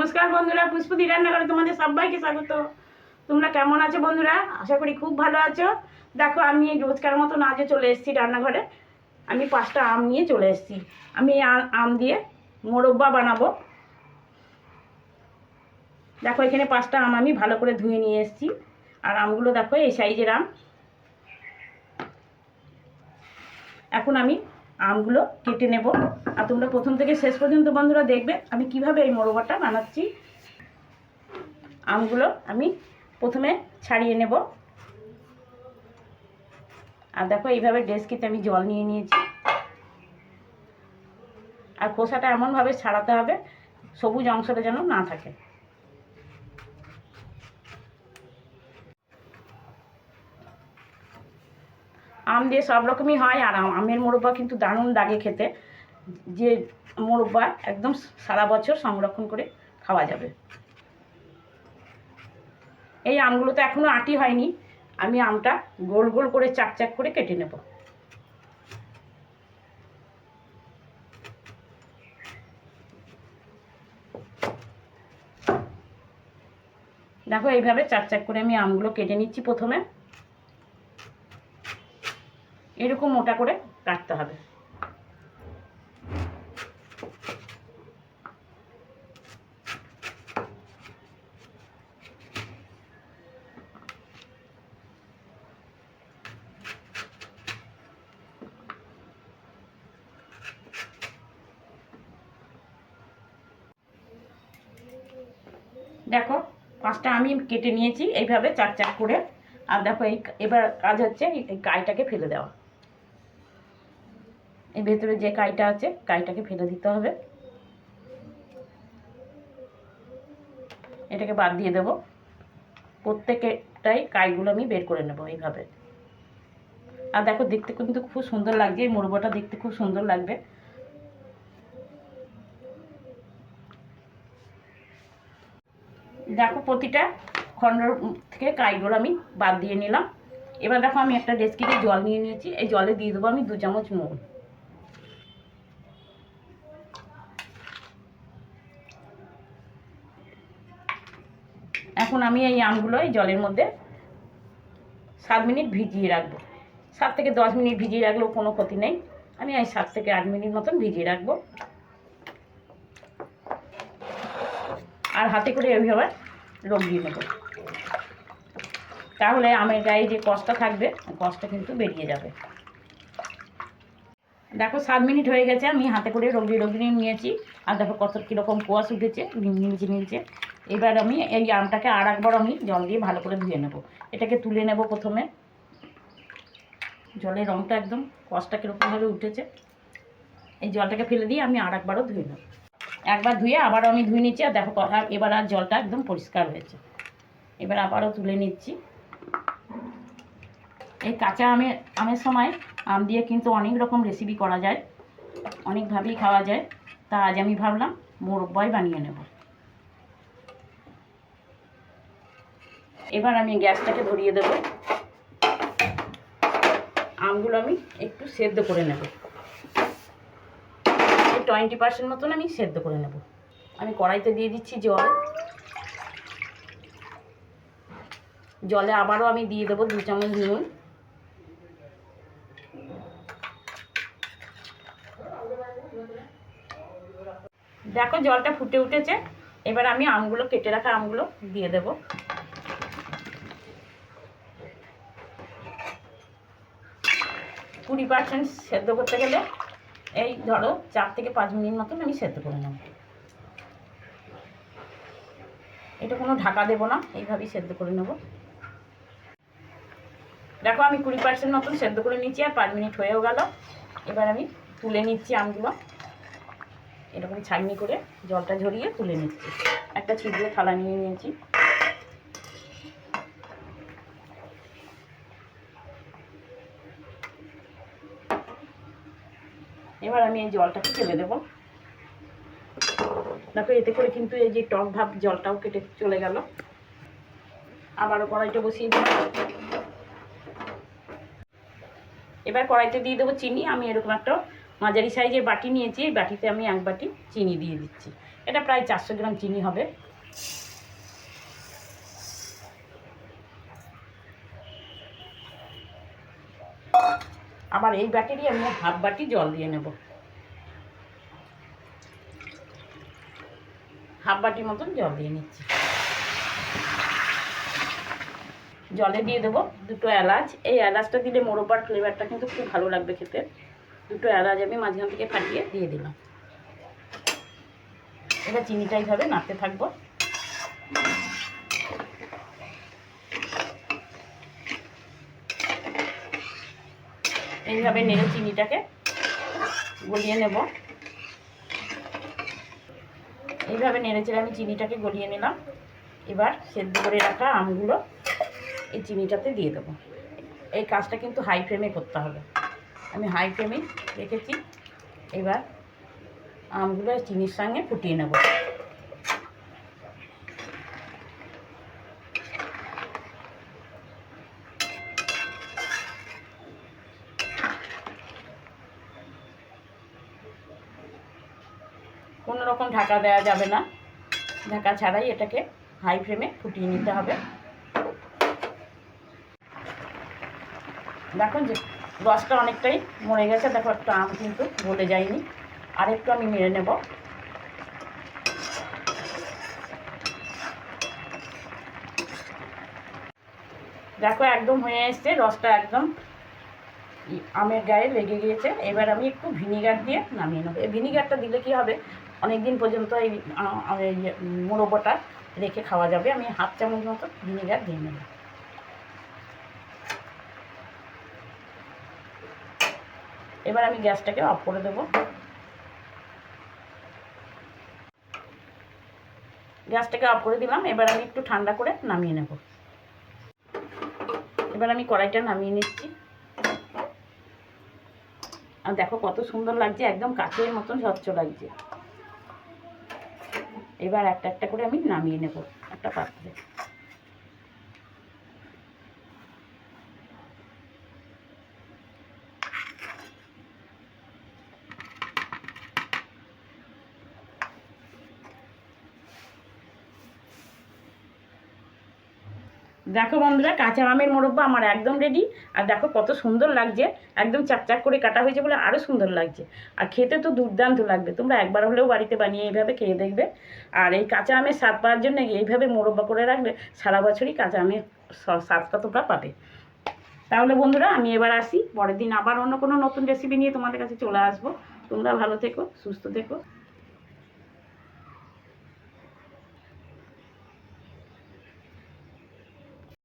নমস্কার বন্ধুরা পুষ্পতি রান্নাঘরে তোমাদের সবাইকে স্বাগত। তোমরা কেমন আছো বন্ধুরা? আশা করি খুব ভালো আছো। দেখো, আমি রোজকার মতন আজও চলে এসেছি রান্নাঘরে। আমি পাঁচটা আম নিয়ে চলে এসেছি। আমি আম দিয়ে মোরব্বা বানাবো। দেখো, এখানে পাঁচটা আম আমি ভালো করে ধুয়ে নিয়ে এসেছি। আর আমগুলো দেখো, এই সাইজের আম। এখন আমি আমগুলো কেটে নেব। আর তোমরা প্রথম থেকে শেষ পর্যন্ত বন্ধুরা দেখবে আমি কীভাবে এই মোরব্বাটা বানাচ্ছি। আমগুলো আমি প্রথমে ছাড়িয়ে নেব। আর দেখো এইভাবে ডেস্কিতে আমি জল নিয়ে নিয়েছি। আর খোসাটা এমনভাবে ছাড়াতে হবে সবুজ অংশটা যেন না থাকে। আম দিয়ে সব রকমই হয় আর আমের মোরব্বা কিন্তু দারুণ লাগে খেতে। যে মোরব্বা একদম সারা বছর সংরক্ষণ করে খাওয়া যাবে। এই আমগুলো তো এখনও আটি হয়নি। আমি আমটা গোল গোল করে চাক চাক করে কেটে নেব। দেখো এইভাবে চাক চাক করে আমি আমগুলো কেটে নিচ্ছি প্রথমে। এরকম মোটা করে কাটতে হবে। দেখো, পাঁচটা আমি কেটে নিয়েছি, এইভাবে চাক চাক করে। আর দেখো এই, এবার কাজ হচ্ছে এই কাইটাকে ফেলে দেওয়া। এই ভেতরে যে কাইটা আছে, কাইটাকে ফেলে দিতে হবে। এটাকে বাদ দিয়ে দেব। প্রত্যেকটাই কাইগুলো আমি বের করে নেব এইভাবে। আর দেখো, দেখতে কিন্তু খুব সুন্দর লাগছে, এই মুরগোটা দেখতে খুব সুন্দর লাগবে। দেখো, প্রতিটা খণ্ড থেকে কাইগুলো আমি বাদ দিয়ে নিলাম। এবার দেখো, আমি একটা ডেস্কিতে জল নিয়ে নিয়েছি। এই জলে দিয়ে দেবো আমি দু চামচ নুন। এখন আমি এই আমগুলো এই জলের মধ্যে সাত মিনিট ভিজিয়ে রাখব। সাত থেকে দশ মিনিট ভিজিয়ে রাখলেও কোনো ক্ষতি নেই। আমি এই সাত থেকে আট মিনিট মতন ভিজিয়ে রাখব। আর হাতে করে এইভাবে রগিয়ে নেব। তাহলে আমের গায়ে যে কষ্টটা থাকবে কষ্ট কিন্তু বেরিয়ে যাবে। দেখো সাত মিনিট হয়ে গেছে, আমি হাতে করে রগড়ি রগড়ি নিয়েছি। আর দেখো কত কীরকম কুয়াশ উঠেছে নিচে নিচে এবার আমি এই আমটাকে আর একবার আমি জল দিয়ে ভালো করে ধুয়ে নেব। এটাকে তুলে নেব প্রথমে। জলের রঙটা একদম কষটা কীরকমভাবে উঠেছে। এই জলটাকে ফেলে দিয়ে আমি আর একবারও ধুয়ে নেব। একবার ধুয়ে আবারও আমি ধুয়ে নিচ্ছি। আর দেখো এবার আর জলটা একদম পরিষ্কার হয়েছে। এবার আবারও তুলে নিচ্ছি। এই কাঁচা আমের আমের সময় আম দিয়ে কিন্তু অনেক রকম রেসিপি করা যায়। অনেকভাবেই খাওয়া যায়। তা আজ আমি ভাবলাম মোরব্বাই বানিয়ে নেব। এবার আমি গ্যাসটাকে ধরিয়ে দেব। আমগুলো আমি একটু সেদ্ধ করে নেব। টোয়েন্টি পার্সেন্ট মতন আমি সেদ্ধ করে নেব। আমি কড়াইতে দিয়ে দিচ্ছি জল। জলে আবারও আমি দিয়ে দেবো দু চামচ নুন। দেখো জলটা ফুটে উঠেছে। এবার আমি আমগুলো, কেটে রাখা আমগুলো দিয়ে দেব। কুড়ি পার্সেন্ট সেদ্ধ করতে গেলে এই ধরো চার থেকে পাঁচ মিনিট মতন আমি সেদ্ধ করে নেব। এটা কোনো ঢাকা দেবো না, এইভাবেই সেদ্ধ করে নেব। দেখো আমি কুড়ি পার্সেন্ট মতন সেদ্ধ করে নিচ্ছি আর পাঁচ মিনিট হয়েও গেল। এবার আমি তুলে নিচ্ছি আমগুলো। এরকম ছাঁকনি করে জলটা ঝরিয়ে তুলে নিচ্ছি। একটা ছিদ্রে থালা নিয়ে নিয়েছি। এবার আমি এই জলটাকে ফেলে দেবো। দেখো, এতে করে কিন্তু এই যে টক ভাব জলটাও কেটে চলে গেল। আবারও কড়াইটা বসিয়ে দিই এবার কড়াইতে দিয়ে দেবো চিনি। আমি এরকম একটা মাঝারি সাইজের বাটি নিয়েছি। এই বাটিতে আমি এক বাটি চিনি দিয়ে দিচ্ছি। এটা প্রায় চারশো গ্রাম চিনি হবে। আবার এই বাটিরই আমি হাফ বাটি জল দিয়ে নেব। হাফ বাটির মতন জল দিয়ে নিচ্ছি। জলে দিয়ে দেবো দুটো এলাচ। এই এলাচটা দিলে মোরব্বার ফ্লেভারটা কিন্তু খুব ভালো লাগবে খেতে। দুটো এলাচ আমি মাঝখান থেকে ফাটিয়ে দিয়ে দিলাম। এটা চিনিটা এইভাবে নাড়তে থাকব। এইভাবে নেড়ে চিনিটাকে গলিয়ে নেব। এইভাবে নেড়ে চেড়ে আমি চিনিটাকে গলিয়ে নিলাম। এবার সেদ্ধ করে রাখা আমগুলো এই চিনিটাতে দিয়ে দেবো। এই কাজটা কিন্তু হাই ফ্লেমে করতে হবে। আমি হাই ফ্লেমে রেখেছি। এবার আমগুলো চিনির সঙ্গে ফুটিয়ে নেব কোনো রকম ঢাকা দেওয়া যাবে না। ঢাকা ছাড়াই এটাকে হাই ফ্লেমে ফুটিয়ে নিতে হবে। দেখো যে রসটা অনেকটাই মরে গেছে। দেখো, একটা আম কিন্তু গলে যায়নি। আর একটু আমি মেরে নেব। দেখো, একদম হয়ে এসছে। রসটা একদম আমের গায়ে লেগে গিয়েছে। এবার আমি একটু ভিনিগার দিয়ে নামিয়ে নেব। এই ভিনিগারটা দিলে কি হবে? অনেক দিন পর্যন্ত এই মোরব্বাটা রেখে খাওয়া যাবে। আমি হাফ চামচ মতো ভিনিগার দিয়ে নেব। এবার আমি গ্যাসটাকে অফ করে দেবো। গ্যাসটাকে অফ করে দিলাম। এবার আমি একটু ঠান্ডা করে নামিয়ে নেব। এবার আমি কড়াইটা নামিয়ে নিচ্ছি। আর দেখো কত সুন্দর লাগছে, একদম কাচের মতন স্বচ্ছ লাগছে। এবার একটা একটা করে আমি নামিয়ে নেব একটা পাত্রে। দেখো বন্ধুরা, কাঁচা আমের মোরব্বা আমার একদম রেডি আর দেখো কত সুন্দর লাগছে। একদম চাকচাক করে কাটা হয়েছে বলে আরও সুন্দর লাগছে। আর খেতে তো দুর্দান্ত লাগবে। তোমরা একবার হলেও বাড়িতে বানিয়ে এইভাবে খেয়ে দেখবে। আর এই কাঁচা আমের স্বাদ পাওয়ার জন্য এইভাবে মোরব্বা করে রাখলে সারা বছরই কাঁচা আমের স্বাদটা তোমরা পাবে। তাহলে বন্ধুরা, আমি এবার আসি। পরের দিন আবার অন্য কোনো নতুন রেসিপি নিয়ে তোমাদের কাছে চলে আসব। তোমরা ভালো থেকো, সুস্থ থেকো।